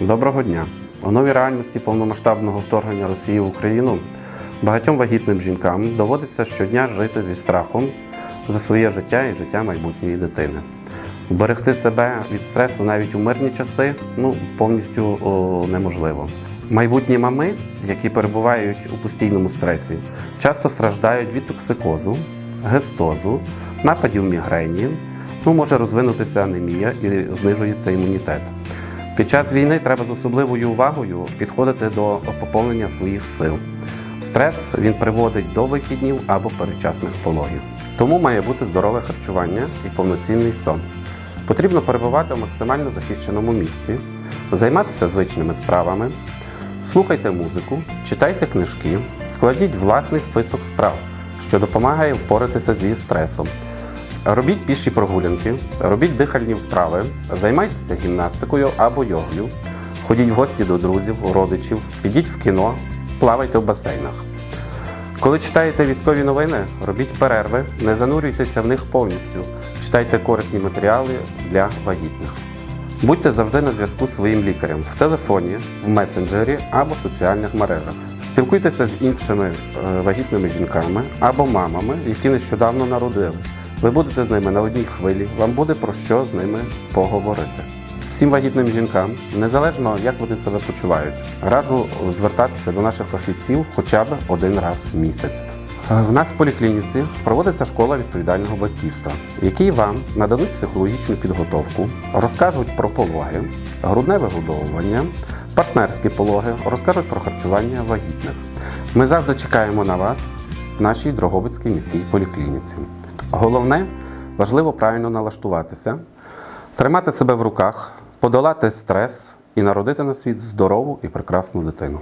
Доброго дня! У новій реальності повномасштабного вторгнення Росії в Україну багатьом вагітним жінкам доводиться щодня жити зі страхом за своє життя і життя майбутньої дитини. Уберегти себе від стресу навіть у мирні часи ну, повністю о, неможливо. Майбутні мами, які перебувають у постійному стресі, часто страждають від токсикозу, гестозу, нападів мігрені, ну, може розвинутися анемія і знижується імунітет. Під час війни треба з особливою увагою підходити до поповнення своїх сил. Стрес він приводить до вихіднів або передчасних пологів. Тому має бути здорове харчування і повноцінний сон. Потрібно перебувати в максимально захищеному місці, займатися звичними справами, слухайте музику, читайте книжки, складіть власний список справ, що допомагає впоратися зі стресом. Робіть піші прогулянки, робіть дихальні вправи, займайтеся гімнастикою або йогою, ходіть в гості до друзів, родичів, підіть в кіно, плавайте в басейнах. Коли читаєте військові новини, робіть перерви, не занурюйтеся в них повністю. Читайте корисні матеріали для вагітних. Будьте завжди на зв'язку з своїм лікарем в телефоні, в месенджері або в соціальних мережах. Спілкуйтеся з іншими е, вагітними жінками або мамами, які нещодавно народили. Ви будете з ними на одній хвилі, вам буде про що з ними поговорити. Всім вагітним жінкам, незалежно як вони себе почувають, раджу звертатися до наших фахівців хоча б один раз в місяць. В нас в поліклініці проводиться школа відповідального батьківства, в якій вам нададуть психологічну підготовку, розкажуть про пологи, грудне вигодовування, партнерські пологи, розкажуть про харчування вагітних. Ми завжди чекаємо на вас в нашій Дрогобицькій міській поліклініці. Головне важливо правильно налаштуватися, тримати себе в руках, подолати стрес і народити на світ здорову і прекрасну дитину.